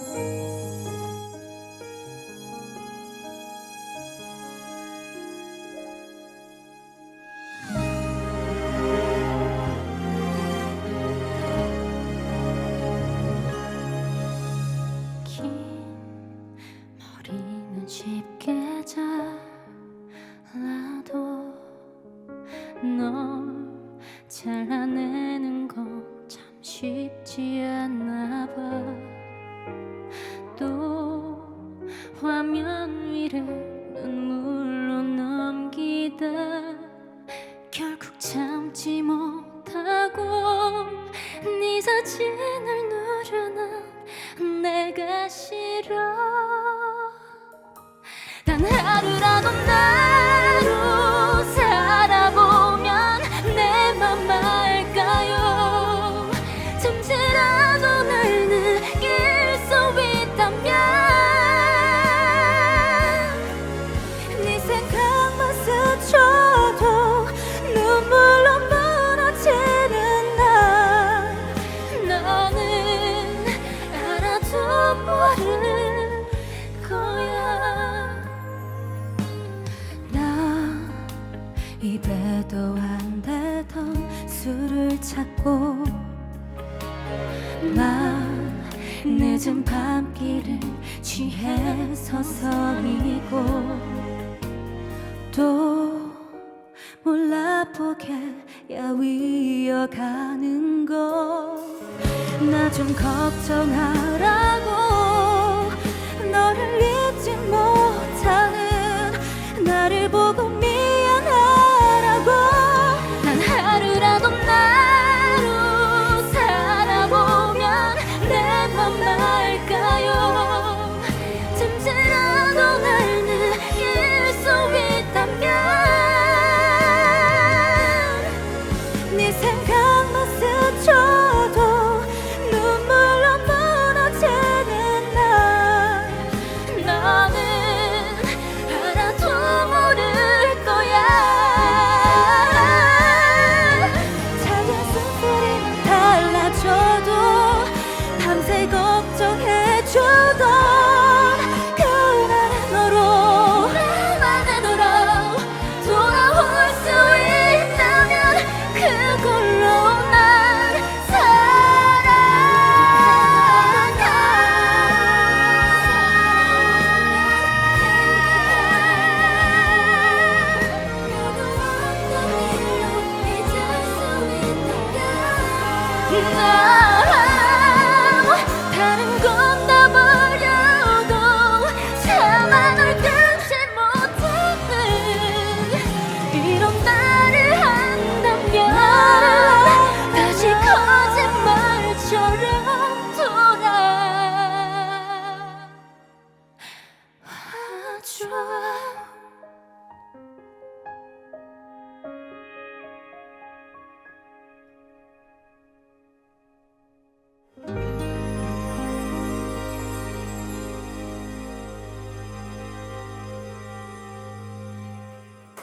널 잘라내는 건 참 쉽지 않나 봐 위를 눈물로 넘기다. 결국 참지 못하고 네 사진을 누르는 내가 싫어. 단 하루라도 나 모를 거야. 나 입에도 안 되던 술을 찾고 막 늦은 밤길을 취해 서성이고 또 몰라보게 야위어가는 거. 나좀 걱정하라고 밤새 걱정해주던 그날의 너로 나만의 너로 돌아올 수 있다면 그걸로 난 살아가 모두 없던 일로 잊을 수 있다면 나 돌아 와줘